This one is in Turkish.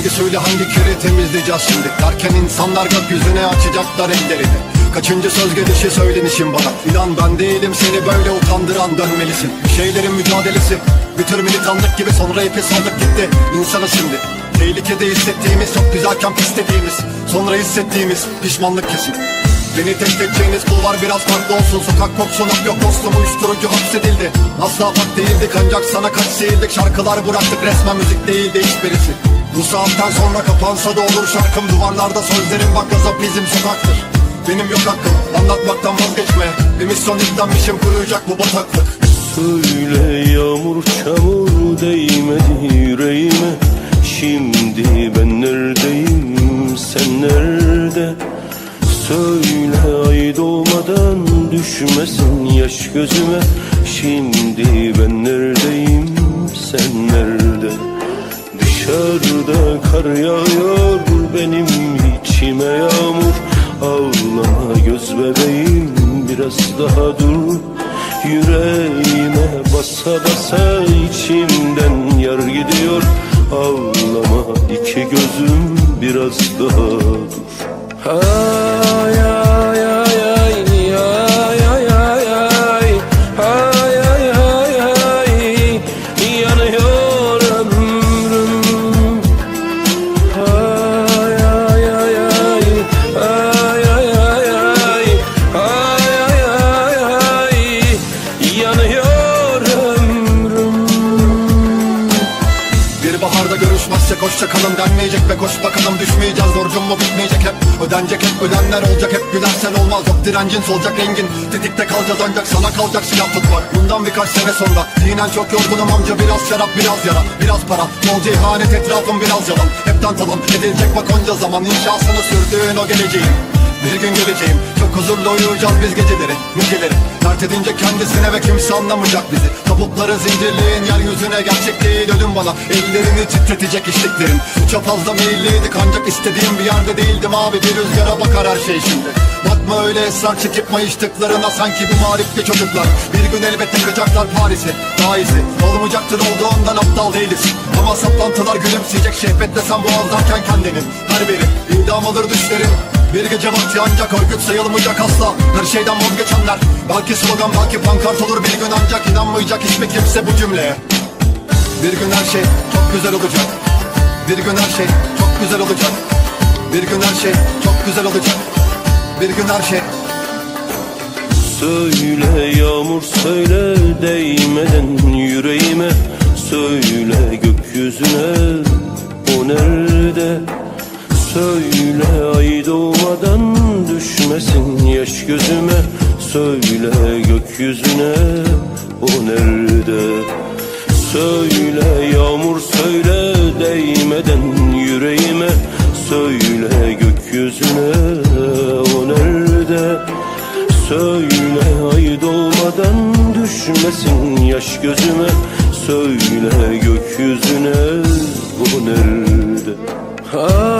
Hangi suyla hangi kiri temizleyeceğiz şimdi? Derken insanlar gökyüzüne açacaklar ellerini. Kaçıncı söz gelişi söylenişim bana. İnan ben değilim seni böyle utandıran dönmelisin. Bir şeylerin mücadelesi Bir tür militanlık gibi sonra ipi saldık gitti İnsanı şimdi. Tehlikede hissettiğimiz çok güzelken pis dediğimiz Sonra hissettiğimiz pişmanlık kesin. Beni tek edeceğiniz kulvar biraz farklı olsun. Sokak kopsun hap yok dostum uyuşturucu hapsedildi. Asla bak değildik ancak sana kaç seyirdik Şarkılar bıraktık. Resmen müzik değildi hiçbirisi Bu saatten sonra kapansa da olur şarkım. Duvarlarda sözlerim bak yazap bizim sokaktır. Benim yok hakkım anlatmaktan vazgeçme. Bir misyon yüklenmişim kuruyacak bu bataklık. Söyle yağmur çamur değmedi yüreğime. Şimdi ben neredeyim sen nerede? Söyle ay doğmadan düşmesin yaş gözüme. Şimdi ben neredeyim bebeğim biraz daha dur. Yüreğime basa basa içimden yar gidiyor. Ağlama iki gözüm biraz daha dur. Ay hoşça kalın denmeyecek ve koş bakalım düşmeyeceğiz. Borcum mu bitmeyecek hep? Ödenecek hep ödenler olacak hep. Gülersen olmaz Yok direncin solacak rengin. Tetikte kalacağız ancak sana kalacak silah tutmak Bundan birkaç sene sonra dinen çok yorgunum amca. Biraz şarap biraz yara biraz para. Bolca ihanet etrafım biraz yalan. Hepten talan edilecek bak onca zaman. İnşasını sürdüğün o geleceğin bir gün geleceğim. Çok huzurlu uyuyacağız biz geceleri Geceleri Dert edince kendisine ve kimse anlamayacak bizi. Tabutları zincirleyin yeryüzüne gerçek değil. Ölüm bana Ellerini titretecek işliklerin. Çok fazla meyilliydik ancak istediğim bir yerde değildim abi. Bir rüzgara bakar her şey şimdi. Bakma öyle esrar çekip mayıştıklarına Sanki bu marifli çocuklar. Bir gün elbet yakacaklar Paris'i Daha iyisi olmayacaktır olduğundan aptal değiliz. Ama saplantılar gülümseyecek şehvetle sen boğazlarken kendinin Her biri. İdam alır düşlerin bir gece vakti ancak örgüt sayılmayacak asla. Her şeyden vazgeçenler. Belki slogan belki pankart olur. Bir gün ancak inanmayacak hiçbir kimse bu cümleye. Bir gün her şey çok güzel olacak. Bir gün her şey çok güzel olacak. Bir gün her şey çok güzel olacak. Bir gün her şey Söyle yağmur söyle değmeden yüreğime. Söyle gökyüzüne Söyle ay doğmadan düşmesin yaş gözüme. Söyle gökyüzüne o nerede? Söyle yağmur söyle değmeden yüreğime. Söyle gökyüzüne o nerede? Söyle ay doğmadan düşmesin yaş gözüme. Söyle gökyüzüne o nerede? Ay